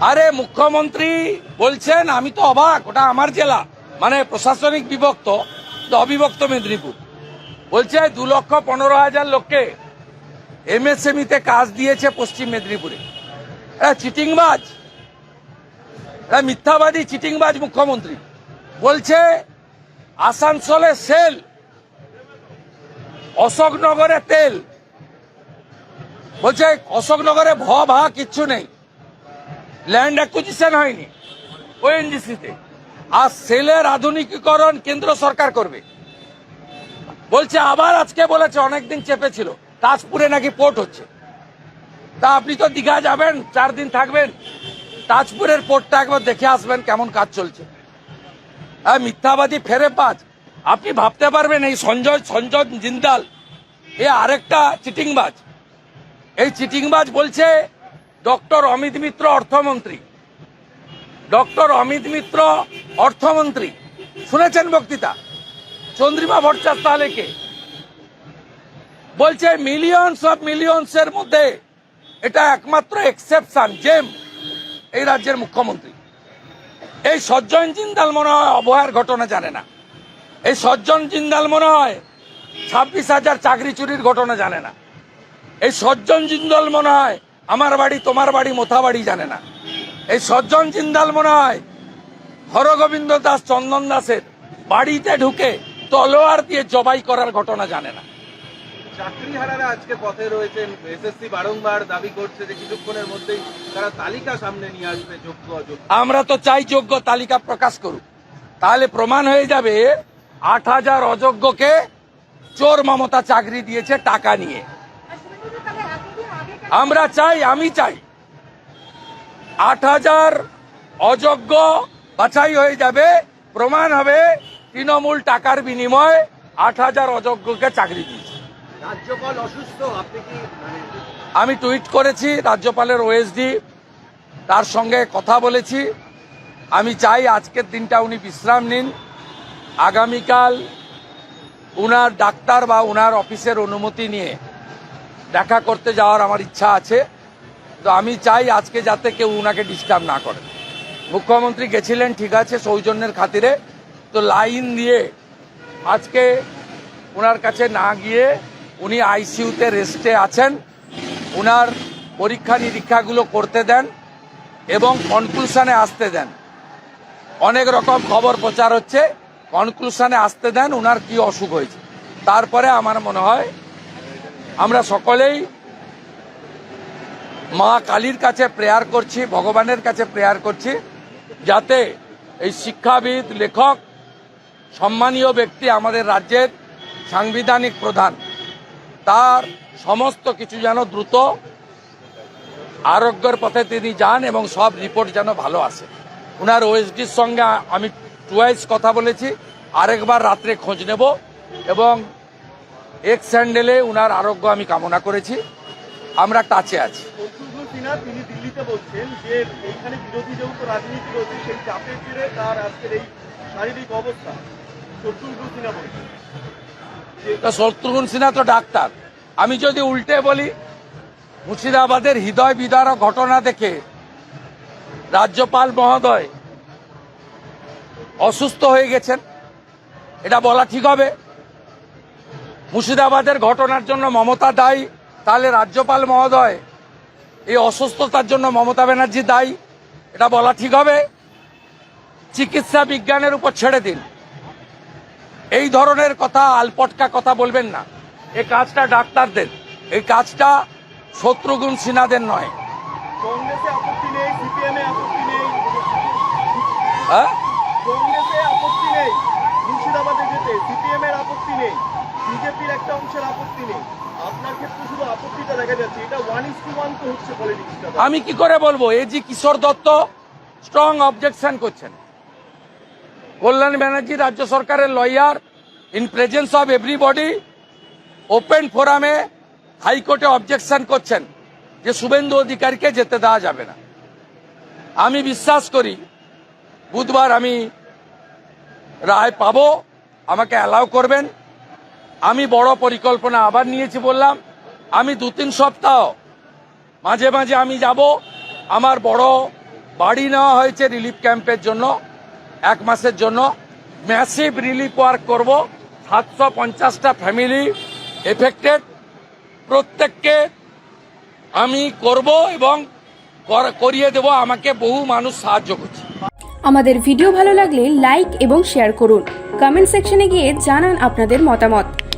আরে মুখ্যমন্ত্রী বলছেন, আমি তো অবাক, ওটা আমার জেলা মানে প্রশাসনিক বিভক্ত অবিভক্ত মেদিনীপুর। বলছে, দু লক্ষ পনেরো হাজার লোককে এমএসএমইতে কাজ দিয়েছে পশ্চিম মেদিনীপুরে। এরা চিটিংবাজ। এরা মিথ্যাবাদী, চিটিংবাজ মুখ্যমন্ত্রী। বলছে, আসানসোলে সেল, অশোকনগরে তেল। বলছে, অশোকনগরে ভ ভা কিচ্ছু নেই। ল্যান্ড অ্যাকুইজিশন হয়নি ওএনজিসিতে আর সেলের আধুনিকীকরণ কেন্দ্র সরকার করবে। বলছে, আবার আজকে বলেছে, অনেকদিন চেপেছিল। তাজপুরে নাকি পোর্ট হচ্ছে। তা আপনি তো দীঘা যাবেন, চার দিন থাকবেন। তাজপুরের পোর্টটা একবার দেখে আসবেন কেমন কাজ চলছে। হ্যাঁ মিথ্যাবাদী ফেরে পাঁচ আপনি ভাবতে পারবেন এই সঞ্জয় সঞ্জয় জিন্দাল, এ আরেকটা চিটিংবাজ। এই চিটিংবাজ বলছে ডক্টর অমিত মিত্র অর্থমন্ত্রী। ডক্টর অমিত মিত্র অর্থমন্ত্রী। শুনেছেন বক্তৃতা? চন্দ্রিমা ভট্টাচার্য তাহলে কে বলছে মিলিয়নস অফ মিলিয়নস এর মধ্যে এটা একমাত্র এক্সেপশন জেম এই রাজ্যের মুখ্যমন্ত্রী। এই সজ্জন জিন্দাল মনে হয় অবহার ঘটনা জানে না। এই সজ্জন জিন্দাল মনে হয় ছাব্বিশ হাজার চাকরি চুরির ঘটনা জানে না। এই সজ্জন জিন্দাল মনে হয় আমার বাড়ি তোমার বাড়ি মোথা বাড়ি জানে না। এই সজ্জন জিন্দাল মনে হয় হরগোবিন্দ দাস চন্দন দাসের বাড়িতে ঢুকে তলোয়ার দিয়ে জবাই করার ঘটনা জানে না। চাকরিহারারা আজকে পথে রয়েছেন এসএসসি বারংবার দাবি করছে যে কিছুক্ষণের মধ্যেই তারা তালিকা সামনে নিয়ে আসবে যোগ্য অযোগ্য। আমরা তো চাই যোগ্য তালিকা প্রকাশ করুক। তাহলে প্রমাণ হয়ে যাবে আট হাজার অযোগ্যকে চোর মমতা চাকরি দিয়েছে টাকা নিয়ে। আমরা চাই আমি চাই। আট হাজার অযোগ্য বাছাই হয়ে যাবে। প্রমাণ হবে তৃণমূল টাকার বিনিময়ে আট হাজার অযোগ্যকে চাকরি দিয়েছে। রাজ্যপাল অসুস্থ আপনি কি আমি টুইট করেছি রাজ্যপালের ওএসডি তার সঙ্গে কথা বলেছি। আমি চাই আজকের দিনটা উনি বিশ্রাম নিন। আগামীকাল উনার ডাক্তার বা উনার অফিসের অনুমতি নিয়ে দেখা করতে যাওয়ার আমার ইচ্ছা আছে। তো আমি চাই আজকে যাতে কেউ উনাকে ডিস্টার্ব না করে। মুখ্যমন্ত্রী গেছিলেন, ঠিক আছে, সৌজন্যের খাতিরে। তো লাইন দিয়ে আজকে ওনার কাছে না গিয়ে উনি আইসিইউতে রেস্টে আছেন। ওনার পরীক্ষা নিরীক্ষাগুলো করতে দেন এবং কনক্লুশনে আসতে দেন। অনেক রকম খবর প্রচার হচ্ছে কনক্লুশনে আসতে দেন ওনার কি অসুখ হয়েছে। তারপরে আমার মনে হয় আমরা সকলেই মা কালীর কাছে প্রেয়ার করছি, ভগবানের কাছে প্রেয়ার করছি, যাতে এই শিক্ষাবিদ, লেখক, সম্মানীয় ব্যক্তি আমাদের রাজ্যের সাংবিধানিক প্রধান, তার সমস্ত কিছু যেন দ্রুত আরোগ্যের পথে তিনি যান এবং সব রিপোর্ট যেন ভালো আসে। ওনার ওএসডির সঙ্গে আমি টুয়াইস কথা বলেছি, আরেকবার রাত্রে খোঁজ নেব এবং এক্স স্যান্ডেলে ওনার আরোগ্য আমি কামনা করেছি। আমরা টাচে আছি। শত্রুঘ্ন সিনহা তিনি দিল্লিতে বলছেন যে এইখানে বিরোধী যেহেতু রাজনীতি রয়েছে সেই চাপের জেরে তার আজকের এই শারীরিক অবস্থা। শত্রুঘ্ন সিনহা বলছেন। তো শত্রুঘ্ন সিনহা তো ডাক্তার। আমি যদি উল্টে বলি মুর্শিদাবাদের হৃদয় বিদারক ঘটনা দেখে রাজ্যপাল মহোদয় অসুস্থ হয়ে গেছেন। এটা বলা ঠিক হবে। মুর্শিদাবাদের ঘটনার জন্য মমতা দায়ী তাহলে রাজ্যপাল মহোদয় এই অসুস্থতার জন্য মমতা ব্যানার্জি দায়ী এটা বলা ঠিক হবে? চিকিৎসা বিজ্ঞানের উপর ছেড়ে দিন। এই ধরনের কথা আলপটকা কথা বলবেন না। এই কাজটা ডাক্তারদের এই কাজটা শত্রুঘ্ন সিনহাদের নয়। হ্যাঁ? আপত্তি নেই মুর্শিদাবাদে যেতে সিপিএম এর আপত্তি নেই। বিজেপির একটা অংশের আপত্তি নেই। আমি কি করে বলব? এই যে কিশোর দত্ত স্ট্রং অবজেকশন করছেন। কল্যাণ ব্যানার্জি রাজ্য সরকারের lawyer in presence of everybody open ফোরামে হাইকোর্টে অবজেকশন করছেন যে শুভেন্দু অধিকারীকে যেতে দেওয়া যাবে না। আমি বিশ্বাস করি, বুধবার আমি রায় পাবো, আমাকে অ্যালাউ করবেন। আমি বড় পরিকল্পনা আবার নিয়েছি বললাম, আমি দু তিন সপ্তাহ মাঝে মাঝে আমি যাব। আমার বড় বাড়ি নেওয়া হয়েছে রিলিফ ক্যাম্পের জন্য, এক মাসের জন্য। ম্যাসিভ রিলিফ ওয়ার্ক করব, সাতশো পঞ্চাশটা ফ্যামিলি এফেক্টেড। প্রত্যেককে আমি করব এবং করিয়ে দেব, আমাকে বহু মানুষ সাহায্য করছে। আমাদের ভিডিও ভালো লাগলে লাইক এবং শেয়ার করুন। কমেন্ট সেকশনে গিয়ে জানান আপনাদের মতামত।